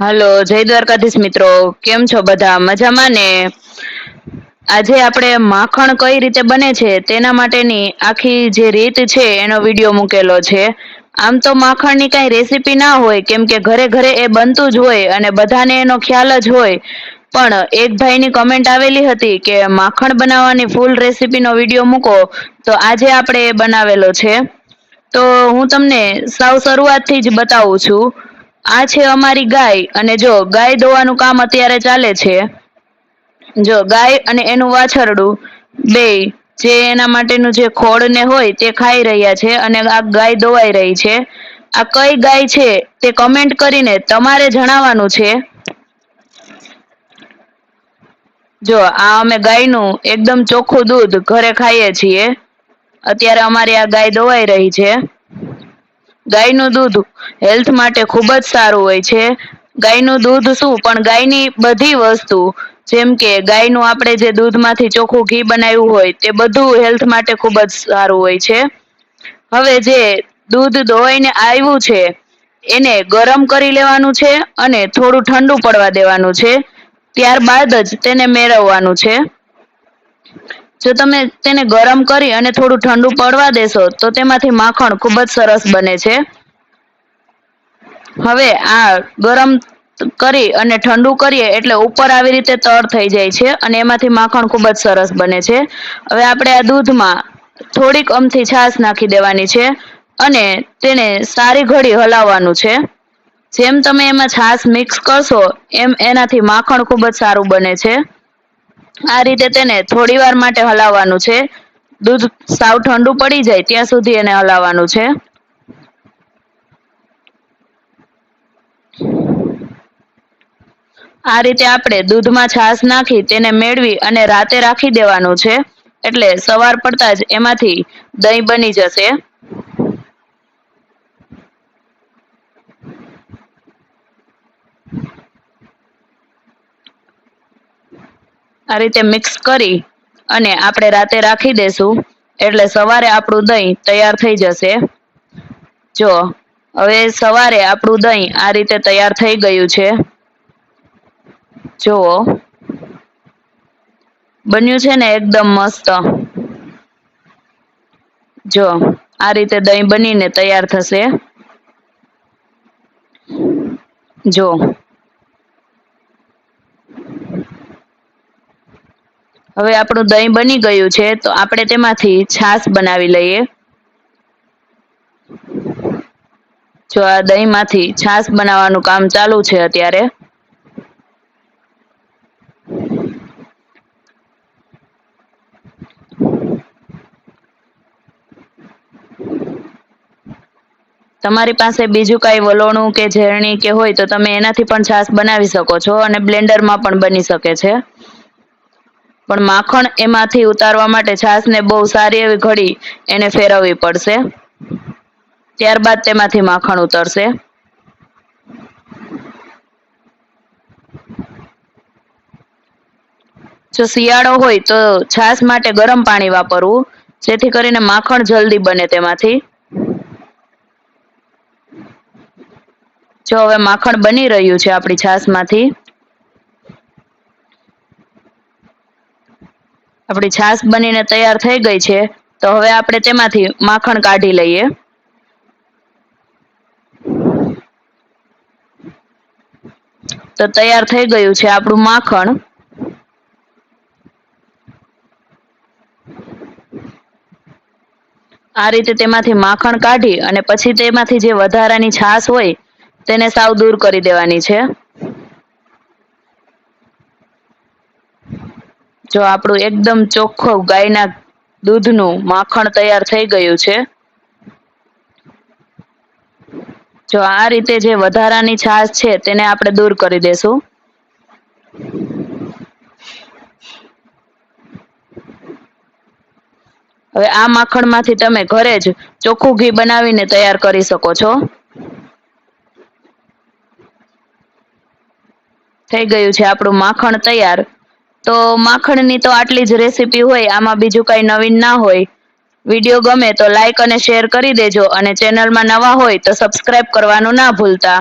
હાલો, જય દ્વારકાધીશ મિત્રો. કેમ છો બધા? મજામાં ને? આજે આપણે માખણ કઈ રીતે બને છે તેના માટેની આખી જે રીત છે એનો વીડિયો મૂકેલો છે. આમ તો માખણની કઈ રેસીપી ના હોય, કેમ કે ઘરે ઘરે એ બનતું જ હોય અને બધાને એનો ખ્યાલ જ હોય. પણ એક ભાઈની કમેન્ટ આવેલી હતી કે માખણ બનાવવાની ફૂલ રેસીપીનો વીડિયો મૂકો, તો આજે આપણે એ બનાવેલો છે. તો હું તમને સાવ શરૂઆતથી જ બતાવું છું. આ છે અમારી ગાય અને જો ગાય દોવાનું કામ અત્યારે ચાલે છે. જો ગાય અને એનું વાછરડું બે જે એના માટેનું જે ખોળ ને હોય તે ખાઈ રહ્યા છે અને આ ગાય દોવાઈ રહી છે. આ કઈ ગાય છે તે કમેન્ટ કરીને તમારે જણાવવાનું છે. જો આ અમે ગાયનું એકદમ ચોખ્ખું દૂધ ઘરે ખાઈએ છીએ. અત્યારે અમારી આ ગાય દોવાઈ રહી છે. ગાયનું દૂધ હેલ્થ માટે ખૂબ જ સારું હોય છે. ગાયનું દૂધ શું? પણ ગાયની બધી વસ્તુ, જેમ કે ગાયનું આપણે જે દૂધમાંથી ચોખ્ખું ઘી બનાવ્યું હોય, તે બધું હેલ્થ માટે ખૂબ જ સારું હોય છે. હવે જે દૂધ ધોવાઈને આવ્યું છે, એને ગરમ કરી લેવાનું છે અને થોડું ઠંડુ પડવા દેવાનું છે. ત્યારબાદ જ તેને મેળવવાનું છે. જો તમે તેને ગરમ કરી અને થોડું ઠંડુ પડવા દેશો, તો તેમાંથી માખણ ખૂબ જ સરસ બને છે. હવે આ ગરમ કરી અને ઠંડુ કરીએ એટલે ઉપર આવી રીતે તર થઈ જાય છે અને એમાંથી માખણ ખૂબ જ સરસ બને છે. હવે આપણે આ દૂધમાં થોડીક અમથી છાશ નાખી દેવાની છે અને તેને સારી ઘડી હલાવવાનું છે. જેમ તમે એમાં છાશ મિક્સ કરશો, એમ એનાથી માખણ ખૂબ જ સારું બને છે. આ રીતે તેને થોડી વાર માટે હલાવવાનું છે. દૂધ સાવ ઠંડુ પડી જાય ત્યાં સુધી એને હલાવવાનું છે. આ રીતે આપણે દૂધમાં છાશ નાખી તેને મેળવી અને રાતે રાખી દેવાનું છે. એટલે સવાર પડતા જ એમાંથી દહીં બની જશે. આ રીતે મિક્સ કરી અને આપણે રાતે રાખી દેશું. એટલે સવારે આપણું દહીં તૈયાર થઈ જશે. જો, હવે સવારે આપણું દહીં આ રીતે તૈયાર થઈ ગયું છે. જુઓ. બન્યું છે ને એકદમ મસ્ત. જો, આ રીતે દહીં બનીને તૈયાર થશે. જો. હવે આપણું દહીં બની ગયું છે, તો આપણે તેમાંથી છાશ બનાવી લઈએ. જો આ દહીંમાંથી છાશ બનાવવાનું કામ ચાલુ છે અત્યારે. તમારી પાસે બીજું કાંઈ વલોણું કે ઝેરણી કે હોય તો તમે એનાથી પણ છાશ બનાવી શકો છો અને બ્લેન્ડરમાં પણ બની શકે છે. પણ માખણ એમાંથી ઉતારવા માટે છાશને બહુ સારી એવી ઘડી એને ફેરવવી પડશે. ત્યારબાદ તેમાંથી માખણ ઉતરશે. જો શિયાળો હોય તો છાશ માટે ગરમ પાણી વાપરવું, જેથી કરીને માખણ જલ્દી બને તેમાંથી. જો હવે માખણ બની રહ્યું છે આપણી છાશમાંથી આપણી છાશ બનીને તૈયાર થઈ ગઈ છે, તો હવે આપણે તેમાંથી માખણ કાઢી લઈએ. તો તૈયાર થઈ ગયું છે આપણું માખણ. આ રીતે તેમાંથી માખણ કાઢી અને પછી તેમાંથી જે વધારાની છાશ હોય, તેને સાવ દૂર કરી દેવાની છે. જો આપણું એકદમ ચોખ્ખું ગાયના દૂધનું માખણ તૈયાર થઈ ગયું છે. જો આ રીતે જે વધારાની છાશ છે તેને આપણે દૂર કરી દેશું. હવે આ માખણમાંથી તમે ઘરે જ ચોખ્ખું ઘી બનાવીને તૈયાર કરી શકો છો. થઈ ગયું છે આપણું માખણ તૈયાર. તો માખણની તો આટલી જ રેસીપી હોય, આમાં બીજું કઈ નવીન ના હોય. વીડિયો ગમે તો લાઇક અને શેર કરી દેજો અને ચેનલમાં નવા હોય તો સબસ્ક્રાઇબ કરવાનું ના ભૂલતા.